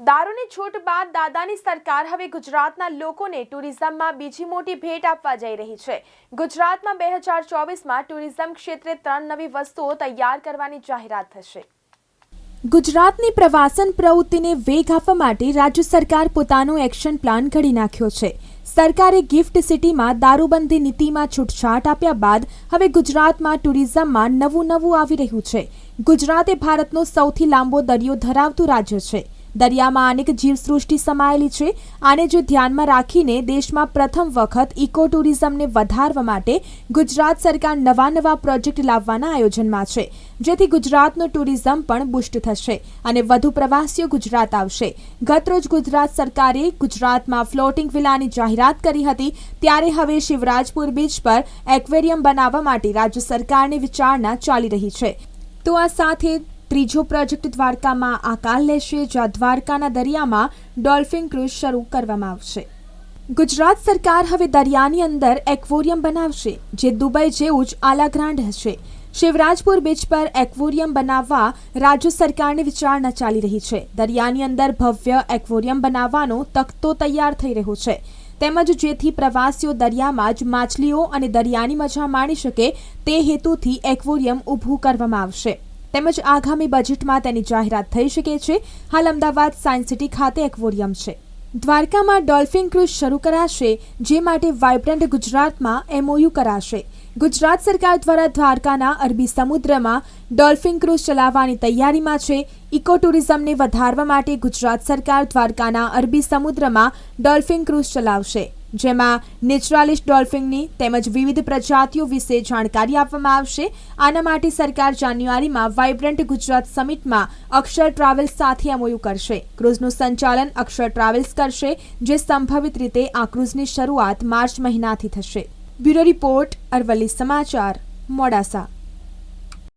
દારૂની છૂટ બાદ દાદાની સરકાર હવે ગુજરાતના લોકોને ટુરિઝમમાં બીજી મોટી ભેટ આપવા જઈ રહી છે. ગુજરાતમાં બે હજાર ચોવીસમાં ટુરિઝમ ક્ષેત્રે ત્રણ નવી વસ્તુઓ તૈયાર કરવાની જાહેરાત થશે. ગુજરાતની પ્રવાસન પ્રવૃત્તિને વેગ આપવા માટે રાજ્ય સરકાર પોતાનો એક્શન પ્લાન ઘડી નાખ્યો છે. સરકારે ગિફ્ટ સિટીમાં દારૂબંધી નીતિમાં છૂટછાટ આપ્યા બાદ હવે ગુજરાતમાં ટુરિઝમમાં નવું નવું આવી રહ્યું છે. ગુજરાત એ ભારતનો સૌથી લાંબો દરિયો ધરાવતું રાજ્ય છે. દરિયામાં અનેક જીવસૃષ્ટિ સમાયેલી છે. આને જો ધ્યાનમાં રાખીને દેશમાં પ્રથમ વખત ઇકો ટુરિઝમને વધારવા માટે ગુજરાત સરકાર નવા નવા પ્રોજેક્ટ લાવવાના આયોજનમાં છે. જેથી ગુજરાતનું ટુરિઝમ પણ બુસ્ટ થશે અને વધુ પ્રવાસીઓ ગુજરાત આવશે. ગતરોજ ગુજરાત સરકારે ગુજરાતમાં ફ્લોટિંગ વિલાની જાહેરાત કરી હતી. ત્યારે હવે શિવરાજપુર બીચ પર એક્વેરિયમ બનાવવા માટે રાજ્ય સરકારની વિચારણા ચાલી રહી છે. તો આ સાથે ત્રીજો પ્રોજેક્ટ દ્વારકામાં આકાર લેશે, જ્યાં દ્વારકાના દરિયામાં ડોલ્ફિન ક્રૂઝ શરૂ કરવામાં આવશે. ગુજરાત સરકાર હવે દરિયાની અંદર એક્વોરિયમ બનાવશે, જે દુબઈ જેવું જ આલાગ્રાન્ડ હશે. શિવરાજપુર બીચ પર એક્વોરિયમ બનાવવા રાજ્ય સરકારની વિચારણા ચાલી રહી છે. દરિયાની અંદર ભવ્ય એક્વોરિયમ બનાવવાનો તખતો તૈયાર થઈ રહ્યો છે. તેમજ જેથી પ્રવાસીઓ દરિયામાં જ માછલીઓ અને દરિયાની મજા માણી શકે, તે હેતુથી એક્વોરિયમ ઊભું કરવામાં આવશે. તેમજ આગામી બજેટમાં તેની જાહેરાત થઈ શકે છે. હાલ અમદાવાદ સાયન્સ સિટી ખાતે એક્વોરિયમ છે. દ્વારકામાં ડોલ્ફિન ક્રૂઝ શરૂ કરાશે, જે માટે વાઇબ્રન્ટ ગુજરાતમાં એમઓયુ કરાશે. ગુજરાત સરકાર દ્વારા દ્વારકાના અરબી સમુદ્રમાં ડોલ્ફિન ક્રૂઝ ચલાવવાની તૈયારીમાં છે. ઇકો ટુરિઝમને વધારવા માટે ગુજરાત સરકાર દ્વારકાના અરબી સમુદ્રમાં ડોલ્ફિન ક્રૂઝ ચલાવશે. જેમાં નેચરાલિસ્ટ ડોલ્ફિનની તેમજ વિવિધ પ્રજાતિઓ વિશે જાણકારી આપવામાં આવશે. આના માટે સરકાર જાન્યુઆરીમાં વાઇબ્રન્ટ ગુજરાત સમિટમાં અક્ષર ટ્રાવેલ્સ સાથે એમઓયુ કરશે. ક્રૂઝનું સંચાલન અક્ષર ટ્રાવેલ્સ કરશે, જે સંભવિત રીતે આ ક્રુઝની શરૂઆત માર્ચ મહિનાથી થશે. બ્યુરો રિપોર્ટ અરવલ્લી સમાચાર, મોડાસા.